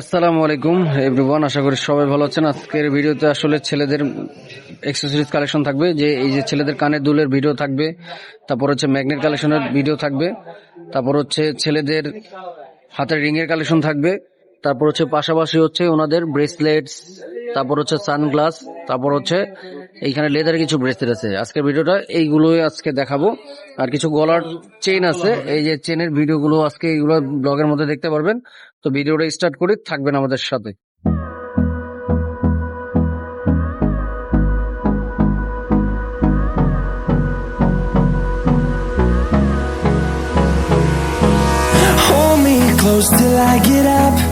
আসসালামু আলাইকুম এভরিওয়ান আশা করি সবাই ভালো আছেন। আজকের ভিডিওতে আসলে ছেলেদের এক্সেসরিজ কালেকশন থাকবে, যে এই যে ছেলেদের কানের দুলের ভিডিও থাকবে, তারপর হচ্ছে ম্যাগনেট কালেকশনের ভিডিও থাকবে, তারপর হচ্ছে ছেলেদের হাতের রিংয়ের কালেকশন থাকবে তারপর হচ্ছে পাশাপাশি হচ্ছে ওনাদের ব্রেসলেটস তারপর হচ্ছে সানগ্লাস তারপর হচ্ছে এইখানে লেদারের কিছু ব্রেসলেট আছে। আজকের ভিডিওটা এইগুলোই আজকে দেখাবো। আর কিছু গলার চেন আছে, এই যে চেনের ভিডিওগুলো আজকে এইগুলো ব্লগের মধ্যে দেখতে পারবেন। তো ভিডিওটা স্টার্ট করি, থাকবেন আমাদের সাথে। Close till I get up.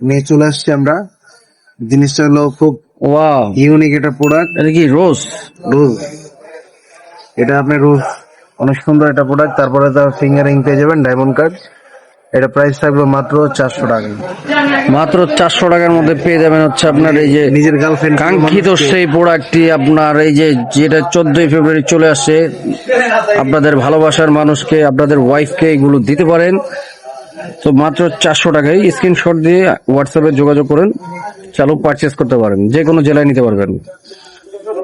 নিয়ে চলে আসছি আমরা। জিনিসটা হলো খুব ওয়াও ইউনিক এটা প্রোডাক্ট এটা কি রোজ রোজ এটা আপনার রোজ অনেক সুন্দর একটা প্রোডাক্ট তারপরে তার ফিঙ্গারিং পেয়ে যাবেন ডায়মন্ড কার্ড এটা প্রাইস থাকবে মাত্র চারশো টাকা। মাত্র চারশো টাকার মধ্যে পেয়ে যাবেন হচ্ছে আপনার এই যে নিজের গার্লফ্রেন্ড কাঙ্ক্ষিত সেই প্রোডাক্টটি আপনার এই যে যেটা চোদ্দই ফেব্রুয়ারি চলে আসছে আপনাদের ভালোবাসার মানুষকে আপনাদের ওয়াইফকে এগুলো দিতে পারেন। তো মাত্র চারশো টাকায় স্ক্রিনশট দিয়ে হোয়াটসঅ্যাপে যোগাযোগ করেন। চালু পারচেস করতে পারেন। যে কোনো জেলায় নিতে পারবেন।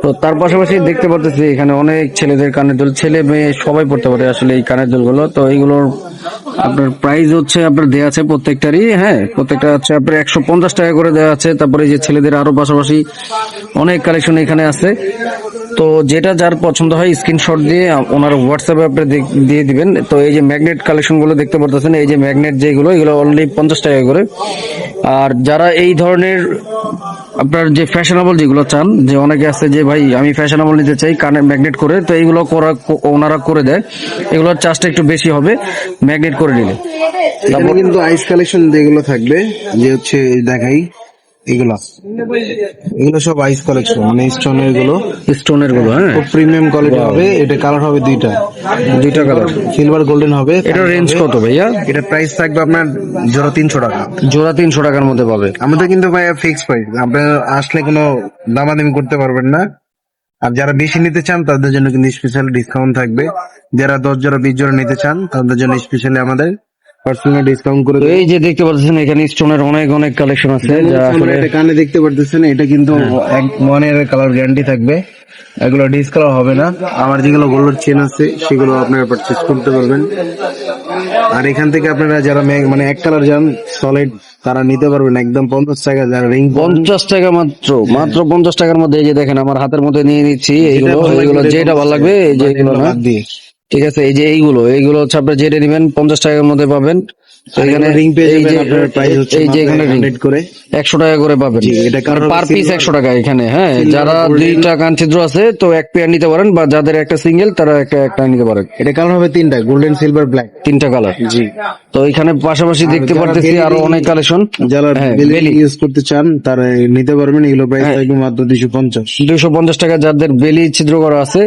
তো তার পাশাপাশি দেখতে পারতেছি এখানে অনেক ছেলেদের কানের দুল। ছেলে মেয়ে সবাই পড়তে পারে আসলে এই কানের দুলগুলো। তো এইগুলোর আপনার প্রাইস হচ্ছে আপনার দেওয়া আছে প্রত্যেকটারই হ্যাঁ প্রত্যেকটা হচ্ছে আপনার একশো পঞ্চাশ টাকা করে দেওয়া আছে। তারপরে যে ছেলেদের আরও পাশাপাশি অনেক কালেকশন এখানে আছে। তো যেটা যার পছন্দ হয় স্ক্রিনশট দিয়ে, ওনার হোয়াটসঅ্যাপে আপনি দিয়ে দিবেন। তো এই যে ম্যাগনেট কালেকশনগুলো দেখতে পারতেছেন, এই যে ম্যাগনেট যেগুলো, এগুলো অনলি পঞ্চাশ টাকা করে। আর যারা এই ধরনের আপনার যে ফ্যাশনেবল যেগুলো চান, যে অনেকে আছে যে, ভাই, আমি ফ্যাশনেবল নিতে চাই, কানে ম্যাগনেট করে। তো এইগুলো করা, ওনারা করে দেয়। এগুলোর চার্জটা একটু বেশি হবে ম্যাগনেট করে নিলে। কিন্তু আইস কালেকশন যেগুলো থাকবে, যে হচ্ছে দেখাই। এগুলো। এগুলো সব আইস কালেকশন মানে স্টোনেরগুলো। স্টোনেরগুলো হ্যাঁ। খুব প্রিমিয়াম কোয়ালিটি হবে এটা কালার হবে দুইটা। দুইটা কালার সিলভার গোল্ডেন হবে এটা রেঞ্জ কত ভাইয়া? এটা প্রাইস থাকবে আপনার জোড়া তিনশো টাকা। জোড়া তিনশো টাকার মধ্যে পাবে। আমাদের কিন্তু ভাই ফিক্স প্রাইস আপনার আসলে কোনো দামাদামি করতে পারবেন না। আর যারা বেশি নিতে চান তাদের জন্য কিন্তু স্পেশাল ডিসকাউন্ট থাকবে। যারা দশ জোড়া বিশ জোড়া নিতে চান তাদের জন্য স্পেশালি আমাদের পার্সোনাল ডিসকাউন্ট করে তো এই যে দেখতে পাচ্ছেন এখানে স্টোনের অনেক অনেক কালেকশন আছে যা আসলে কানে দেখতে পারতেছেন এটা কিন্তু এক ওয়ানের কালার গ্যারান্টি থাকবে। এগুলো ডিসকালার হবে না। আমার যেগুলো গোল্ডের চেন আছে সেগুলো আপনারা পারচেস করতে পারবেন। আর এখান থেকে আপনারা যারা মানে এক কালার যান সলিড তারা নিতে পারবেন একদম পঞ্চাশ টাকা যারা রিং পঞ্চাশ টাকা মাত্র মাত্র পঞ্চাশ টাকার মধ্যে এই যে দেখেন আমার হাতের মধ্যে নিয়ে নিচ্ছি এইগুলো এইগুলো যেটা ভালো লাগবে এই যে এইগুলো না। দিয়ে। ঠিক আছে এই যে এইগুলো এইগুলো হচ্ছে আপনি যেটা নেবেন পঞ্চাশ টাকার মধ্যে পাবেন। এখানে রিং পেয়ে এই যে আপনার প্রাইস হচ্ছে এই যে এখানে ring, করে। একশো টাকা করে পাবেন। এটা পার পিস টাকা এখানে হ্যাঁ? যারা কানছিদ্র আছে তো এক পেয়ার নিতে পারেন বা যাদের একটা সিঙ্গেল তারা একটা একটা নিতে পারেন। এটা কালার হবে তিনটা গোল্ডেন সিলভার ব্ল্যাক তিনটা কালার। জি। তো এখানে পাশাপাশি দেখতে পারতেছি আরও অনেক কালেকশন যারা হ্যাঁ, বেলি ইউজ করতে চান তারা নিতে পারবেন এগুলো প্রাইস হ্যাঁ। থাকবে মাত্র দুইশো পঞ্চাশ। দুইশো পঞ্চাশ টাকা যাদের বেলি ছিদ্র করা আছে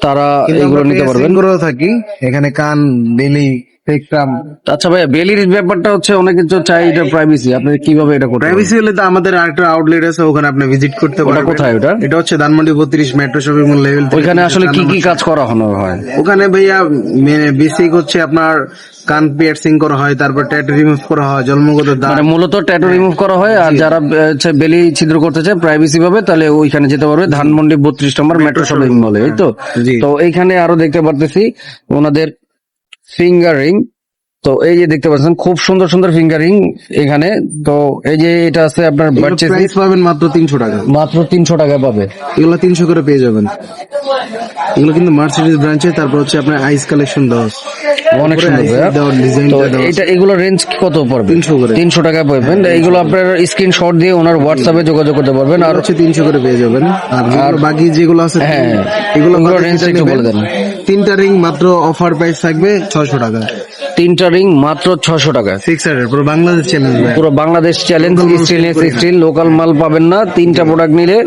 তারা এগুলো নিতে পারবেন। থাকি এখানে কান বেলি স্পেকট্রাম আচ্ছা ভাইয়া বেলির ব্যাপারটা হচ্ছে অনেক কিছু চাই এটা প্রাইভেসি আপনি কীভাবে এটা করতে প্রাইভেসি হলে তো আমাদের আরেকটা আউটলেট আছে ওখানে আপনি ভিজিট করতে পারবেন। কোথায় ওটা? এটা হচ্ছে ধানমন্ডি বত্রিশ মেট্রো শপিং মল লেভেল ওইখানে আসলে কি কি কাজ করা হয়? ওখানে ভাইয়া বেসিক হচ্ছে আপনার কান পিয়ার্সিং করা হয় তারপর ট্যাটু রিমুভ করা হয় জন্মগত দাগ। মানে মূলত ট্যাটু রিমুভ করা হয় আর যারা বেলি ছিদ্র করতে চায় প্রাইভেসি পাবে তাহলে ওইখানে যেতে পারবে ধানমন্ডি বত্রিশ নম্বর মেট্রো শপিং মলে এই তো? তো এইখানে আরও দেখতে পারতেছি ওনাদের ফিঙ্গারিং তো এই যে দেখতে পাচ্ছেন খুব সুন্দর সুন্দর ফিঙ্গারিং এখানে। তো এই যে এটা আছে আপনার প্রাইস পাবেন মাত্র তিনশো টাকা। মাত্র তিনশো টাকায় পাবে। এগুলো তিনশো করে পেয়ে যাবেন। এগুলো কিন্তু মার্সিডিজ ব্রাঞ্চে তারপর হচ্ছে আপনার আইস কালেকশন দশ অনেক সুন্দর এটা এগুলো রেঞ্জ কত পড়বে? 300 করে। তিনশো টাকা পাবেন। এইগুলো আপনার স্ক্রিনশট দিয়ে ওনার হোয়াটসঅ্যাপে যোগাযোগ করতে পারবেন। আর হচ্ছে তিনশো করে পেয়ে যাবেন। আর বাকি যেগুলো আছে হ্যাঁ, এগুলো range একটু বলে দেন। তিনটা রিং মাত্র অফার প্রাইস থাকবে ছয়শো টাকা। তিনটা রিং মাত্র ছশো টাকা। সিক্স হান্ড্রেড পুরো বাংলাদেশ চ্যালেঞ্জ পুরো Bangladesh challenge stainless steel local মাল পাবেন না তিনটা প্রোডাক্ট নিলে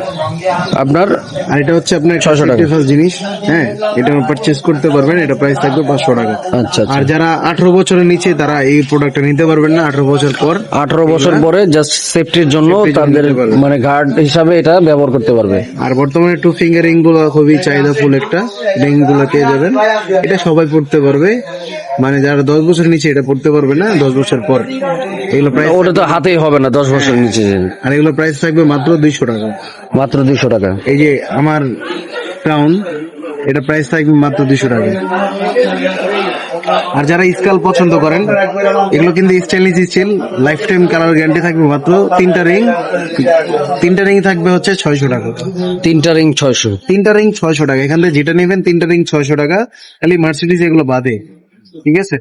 আপনার আর এটা হচ্ছে আপনার 600 টাকা। ফার্স্ট জিনিস হ্যাঁ? এটা পারচেজ করতে পারবেন এটা প্রাইস থাকবে পাঁচশো টাকা। আচ্ছা আচ্ছা। আর যারা আঠারো বছরের নিচে তারা এই প্রোডাক্টটা নিতে পারবেন না আঠারো বছর পর। আঠারো বছর পরে জাস্ট সেফটির জন্য তাদের মানে গার্ড হিসাবে এটা ব্যবহার করতে পারবে। আর বর্তমানে টু ফিঙ্গার রিংগুলো খুবই চাহিদা ফুল একটা রিংগুলো পেয়ে যাবেন। এটা সবাই পড়তে পারবে। মানে যারা দশ বছর নিচে এটা পড়তে পারবে না দশ বছর পর। এগুলো প্রাইস ওটা তো হাতেই হবে না দশ বছর নিচে আর এগুলো প্রাইস থাকবে মাত্র দুইশো টাকা। মাত্র দুইশো টাকা। এই যে আমার ক্রাউন এটা প্রাইস থাকবে মাত্র দুইশো টাকা। আর যারা স্কাল পছন্দ করেন এগুলো কিন্তু stainless steel lifetime colour guarantee থাকবে মাত্র তিনটা রিং তিনটা রিং থাকবে হচ্ছে ছয়শো টাকা। তিনটা রিং ছয়শো। তিনটা রিং ছয়শো টাকা। এখান থেকে যেটা নেবেন তিনটা রিং ছয়শো টাকা। খালি মার্সিডিজ এগুলো বাদে। ঠিক আছে?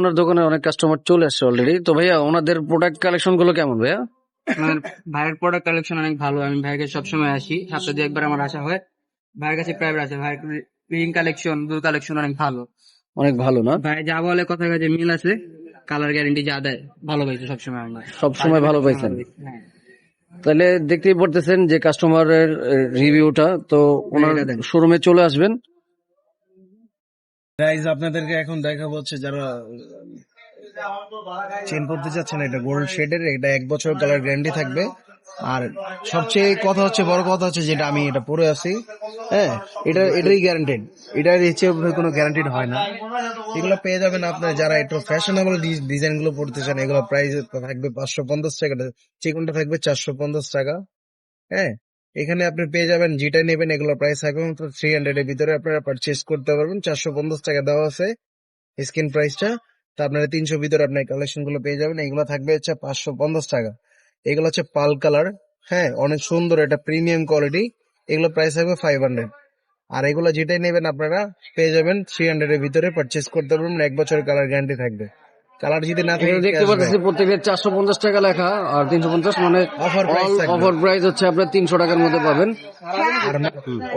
ওনার দোকানে অনেক কাস্টমার চলে আসছে অলরেডি তো ভাইয়া ওনাদের প্রোডাক্ট কালেকশনগুলো কেমন ভাইয়া? আমার ভাইয়ের প্রোডাক্ট কালেকশন অনেক ভালো। আমি ভাইয়ের সবসময় আসি। সপ্তাহে একবার আমার আসা হয়। ভাইয়ের কাছে প্রাইভেট আছে। ভাইয়ের রিং কালেকশন দুধ কালেকশন অনেক ভালো। অনেক ভালো না? ভাই যা বলে কথা কাছে মিল আছে। কালার গ্যারেন্টি যা দেয় ভালো পাইছে সবসময় আমি সব সময় ভালো পাইছেন হ্যাঁ। তাহলে দেখতেই পড়তেছেন যে কাস্টমারের রিভিউটা তো ওনার। শোরুমে চলে আসবেন। গাইজ আপনাদেরকে এখন দেখা হচ্ছে যারা চেন করতে চাচ্ছেন এটা গোল্ড শেডের এটা এক বছর কালার গ্যারান্টি থাকবে। আর সবচেয়ে কথা হচ্ছে, বড় কথা হচ্ছে যেটা আমি এটা পরে আছি হ্যাঁ এটা, এটাই গ্যারান্টেড এটার হচ্ছে কোনো গ্যারান্টিড হয় না। এগুলো পেয়ে যাবেন আপনার যারা একটু ফ্যাশনেবল ডিজাইনগুলো পড়তে চান, এগুলো প্রাইস থাকবে পাঁচশো পঞ্চাশ টাকা চিকনটা থাকবে চারশো পঞ্চাশ টাকা হ্যাঁ এখানে আপনি পেয়ে যাবেন, যেটা নেবেন এগুলো প্রাইস থাকবে থ্রি হান্ড্রেড এর ভিতরে আপনারা পারচেস করতে পারবেন, চারশো পঞ্চাশ টাকা দেওয়া আছে স্ক্রিন প্রাইসটা তো আপনারা তিনশো ভিতরে আপনার কালেকশনগুলো পেয়ে যাবেন, এগুলো থাকবে হচ্ছে পাঁচশো পঞ্চাশ টাকা। এগুলো হচ্ছে পাল কালার হ্যাঁ অনেক সুন্দর, এটা প্রিমিয়াম কোয়ালিটি এগুলো প্রাইস থাকবে ফাইভ হান্ড্রেড আর এগুলো যেটাই নেবেন আপনারা, পেয়ে যাবেন থ্রি হান্ড্রেড এর ভিতরে পারচেস করতে পারবেন, এক বছরের কালার গ্যারান্টি থাকবে। কালার যদি না থাকে দেখতে পাচ্ছি প্রত্যেকের চারশো পঞ্চাশ টাকা লেখা আর তিনশো পঞ্চাশ মানে। অফার প্রাইস হচ্ছে আপনার তিনশো টাকার মধ্যে পাবেন। আর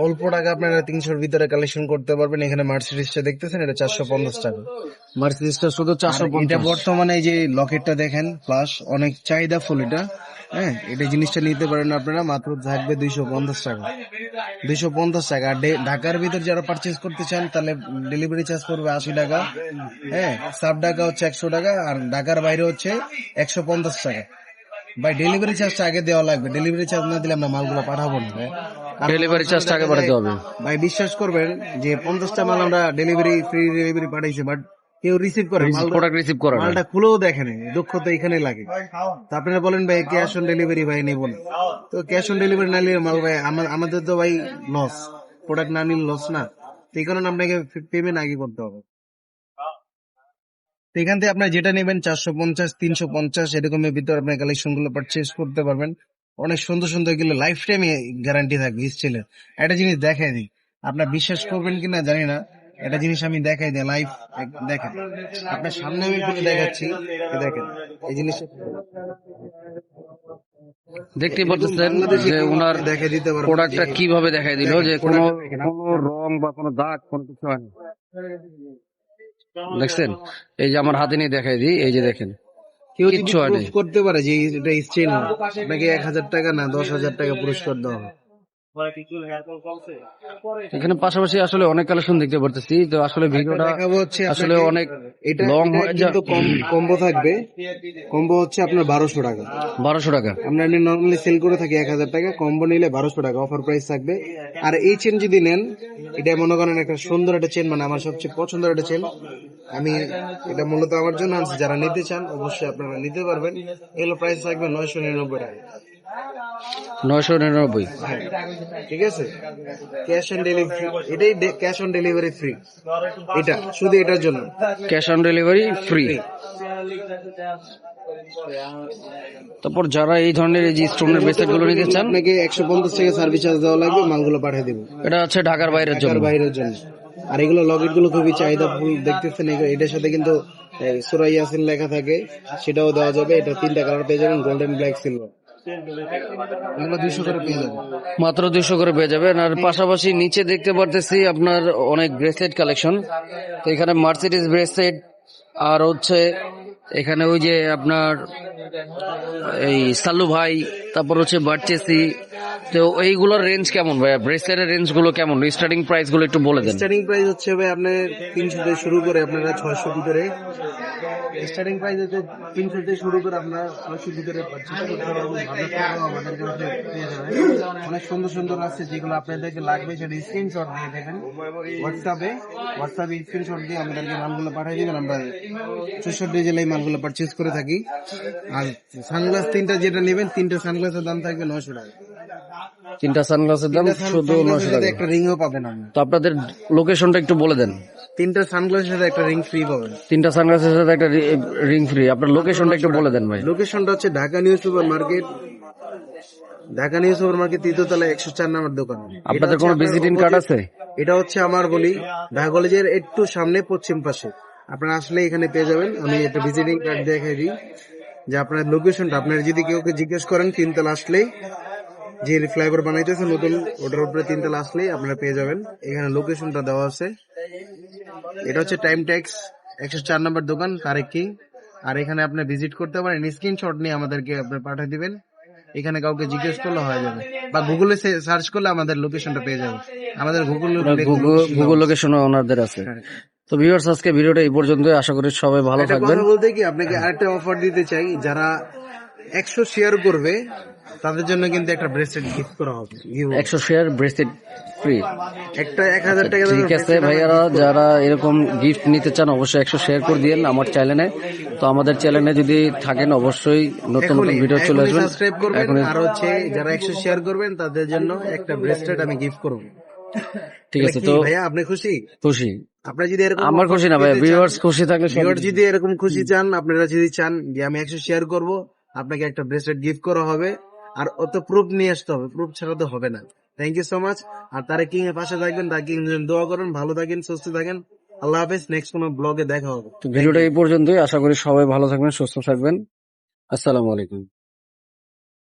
অল্প টাকা আপনারা তিনশোর ভিতরে কালেকশন করতে পারবেন। এখানে মার্সিডিসটা দেখতেছেন এটা চারশো পঞ্চাশ টাকা। মার্সিডিসটা শুধু চারশো এটা বর্তমানে এই যে লকেটটা দেখেন প্লাস অনেক চাহিদা ফুল এটা। হ্যাঁ এটা জিনিসটা নিতে পারেন আপনারা মাত্র থাকবে দুইশো পঞ্চাশ টাকা। দুইশো পঞ্চাশ টাকা। আর ঢাকার ভিতর যারা পারচেজ করতে চান তাহলে ডেলিভারি চার্জ পড়বে আশি টাকা। হ্যাঁ সাব ঢাকা হচ্ছে একশো টাকা আর ঢাকার বাইরে হচ্ছে একশো পঞ্চাশ টাকা। ভাই ডেলিভারি চার্জটা আগে দেওয়া লাগবে। ডেলিভারি চার্জ না দিলে আমরা মালগুলো পাঠাবো না ভাই। ডেলিভারি চার্জ টাকা পাঠাতে হবে। ভাই বিশ্বাস করবেন যে পঞ্চাশটা মাল আমরা ডেলিভারি ফ্রি ডেলিভারি পাঠাইছি বাট কেউ রিসিভ করে প্রোডাক্ট রিসিভ করা। মালটা খুলেও দেখেন দুঃখ তো এখানে লাগে। তো আপনারা বলেন ভাই ক্যাশ অন ডেলিভারি ভাই নেব না। তো ক্যাশ অন ডেলিভারি না নিলে মাল ভাই আমাদের তো ভাই লস প্রোডাক্ট না নিলে লস না। তো এই কারণে আপনাকে পেমেন্ট আগে করতে হবে। তো এখান থেকে আপনার যেটা নেবেন চারশো পঞ্চাশ তিনশো পঞ্চাশ এরকমের ভিতরে আপনার কালেকশনগুলো পারচেস করতে পারবেন। অনেক সুন্দর সুন্দর এগুলো লাইফ টাইম গ্যারান্টি থাকবে স্টিলের একটা জিনিস দেখাই দিই আপনার বিশ্বাস করবেন কিনা জানি না। একটা জিনিস আমি দেখাই দিই লাইফ দেখেন। আপনার সামনে আমি খুলে দেখাচ্ছি দেখেন এই জিনিসটা। দেখতেই পাচ্ছেন যে ওনার দেখাই দিতে পারব প্রোডাক্টটা কীভাবে দেখাই দিল যে কোনো কোনো রং বা কোনো দাগ কোনো কিছু হয় না। দেখছেন? এই যে আমার হাতে নিয়ে দেখাই দিই এই যে দেখেন। কেউ হয়নি। করতে পারে যে এটা স্টিল আপনাকে এক হাজার টাকা না দশ হাজার টাকা পুরস্কার দেওয়া হবে। এখানে পাশাপাশি আসলে অনেক কালেকশন দেখতে পারতেছি তো আসলে ভিডিওটা হচ্ছে আসলে অনেক এটা লং কিন্তু কম্বো থাকবে। কম্বো হচ্ছে আপনার বারোশো টাকা। বারোশো টাকা। আমরা এমনি নর্মালি সেল করে থাকি এক হাজার টাকা কম্বো নিলে বারোশো টাকা অফার প্রাইস থাকবে। আর এই চেন যদি নেন এটা মনে করেন একটা সুন্দর একটা চেন মানে আমার সবচেয়ে পছন্দের একটা চেন আমি এটা মূলত আমার জন্য আনছি যারা নিতে চান অবশ্যই আপনারা নিতে পারবেন। এগুলো প্রাইস থাকবে নয়শো নিরানব্বই টাকা। নয়শো নিরানব্বই। ঠিক আছে? ক্যাশ অন ডেলিভারি এটাই ক্যাশ অন ডেলিভারি ফ্রি এটা শুধু এটার জন্য। ক্যাশ অন ডেলিভারি ফ্রি তারপর যারা এই ধরনের এই যে স্টোনের ব্রেসলেটগুলো নিতে চান আপনাকে একশো পঞ্চাশ টাকা সার্ভিস চার্জ দেওয়া লাগবে মালগুলো পাঠিয়ে দেবো। এটা হচ্ছে ঢাকার বাইরের জন্য। বাইরের জন্য। আর এগুলো লকেটগুলো খুবই চাহিদা দেখতেছেন এটার সাথে কিন্তু সুরাই ইয়াসিন লেখা থাকে সেটাও দেওয়া যাবে। এটা তিনটা কালার পেয়ে যাবেন গোল্ডেন ব্ল্যাক সিলভার এগুলো দুইশো করে পেয়ে যাবেন মাত্র দুইশো করে পেয়ে যাবেন আর পাশাপাশি নিচে দেখতে পারতেছি আপনার অনেক ব্রেসলেট কালেকশন তো এখানে মার্সিডিজ ব্রেসলেট আর হচ্ছে এখানে ওই যে আপনার এই সাল্লু ভাই তারপর হচ্ছে বার্চেসি তো এইগুলোর রেঞ্জ কেমন ভাই ব্রেসলেটের রেঞ্জগুলো কেমন? স্টার্টিং প্রাইসগুলো একটু বলে দেন। স্টার্টিং প্রাইস হচ্ছে ভাই আপনার তিনশো থেকে শুরু করে আপনারা ছয়শো ভিতরে। স্টার্টিং প্রাইস হচ্ছে তিনশো থেকে শুরু করে আপনার ছয়শো ভিতরে আমাদের কাছে পেয়ে যাবেন। অনেক সুন্দর সুন্দর আছে যেগুলো আপনাদেরকে লাগবে সেটা স্ক্রিনশট দিয়ে দেবেন। হোয়াটসঅ্যাপে হোয়াটসঅ্যাপে স্ক্রিনশট দিয়ে আমাদেরকে মালগুলো পাঠিয়ে দেবেন। আমরা চৌষট্টি জেলায় মালগুলো পারচেজ করে থাকি। আর সানগ্লাস তিনটা যেটা নেবেন তিনটা সানগ্লাসের দাম থাকবে নয়শো টাকা। তিনটা সানগ্লাসের দাম শুধু সাথে টাকা। একটা রিংও পাবেন তো আপনাদের লোকেশনটা একটু বলে দেন। তিনটা সানগ্লাসের সাথে একটা রিং ফ্রি পাবেন। তিনটা সানগ্লাসের সাথে একটা রিং ফ্রি আপনার লোকেশনটা একটু বলে দেন ভাই। লোকেশনটা হচ্ছে Dhaka new super market Dhaka new super market তৃতীয়তলা একশো চার নাম্বার দোকান। আপনাদের কোনো ভিজিটিং কার্ড আছে? এটা হচ্ছে আমার বলি ঢাকা কলেজের একটু সামনে পশ্চিম পাশে। আপনারা আসলে এখানে পেয়ে যাবেন। আমি একটা ভিজিটিং কার্ড দেখাই দিই। যে আপনার লোকেশনটা আপনার যদি কেউ জিজ্ঞেস করেন তিনতলা আসলেই যে ফ্লাইওভার বানাইতেছে নতুন ওটার উপরে তিনতলা আসলেই আপনারা পেয়ে যাবেন। এখানে লোকেশনটা দেওয়া আছে। এটা হচ্ছে টাইম ট্যাক্স একশো চার নম্বর দোকান কারেক কিং আর এখানে আপনি ভিজিট করতে পারেন স্ক্রিনশট নিয়ে আমাদেরকে আপনি পাঠিয়ে দিবেন। এখানে কাউকে জিজ্ঞেস করলে হয়ে যাবে। বা গুগলে সার্চ করলে আমাদের লোকেশনটা পেয়ে যাবে। আমাদের গুগল গুগল লোকেশন ওনাদের আছে। তো ভিউয়ার্স আজকে ভিডিওটা এই পর্যন্ত আশা করি সবাই ভালো থাকবেন। বলতে কি আপনাকে আরেকটা অফার দিতে চাই। যারা একশো শেয়ার করবে তাদের জন্য কিন্তু একটা ব্রেসলেট গিফট করা হবে। একশো শেয়ার ব্রেসলেট ফ্রি একটা এক হাজার টাকা দামের ঠিক আছে ভাইয়ারা যারা এরকম গিফট নিতে চান অবশ্যই একশো শেয়ার করে দিন আমার চ্যানেলে তো আমাদের চ্যানেলে যদি থাকেন অবশ্যই নতুন নতুন ভিডিও চলে আসবেন সাবস্ক্রাইব করবেন। আর হচ্ছে যারা একশো শেয়ার করবেন তাদের জন্য একটা ব্রেসলেট আমি গিফট করব। ঠিক আছে তো ভাইয়া আপনি খুশি? খুশি। আপনারা যদি এরকম আমার খুশি না ভাইয়া ভিউয়ার্স খুশি থাকলে সব- ভিউয়ার যদি এরকম খুশি চান আপনারা যদি চান যে আমি একশো শেয়ার করব আপনাকে একটা ব্রেসলেট গিফট করা হবে, আর অত প্রুফ নিয়ে আসতে হবে। প্রুফ ছাড়া তো হবে না। থ্যাংক ইউ সো মাচ আর তার কিং এর পাশে থাকবেন তার কিং দোয়া করেন, ভালো থাকেন, সুস্থ থাকেন। আল্লাহ হাফেজ নেক্সট কোনো ব্লগে দেখা হবে। তো ভিডিওটা এই পর্যন্তই। আশা করি সবাই ভালো থাকবেন, সুস্থ থাকবেন। আসসালামু আলাইকুম।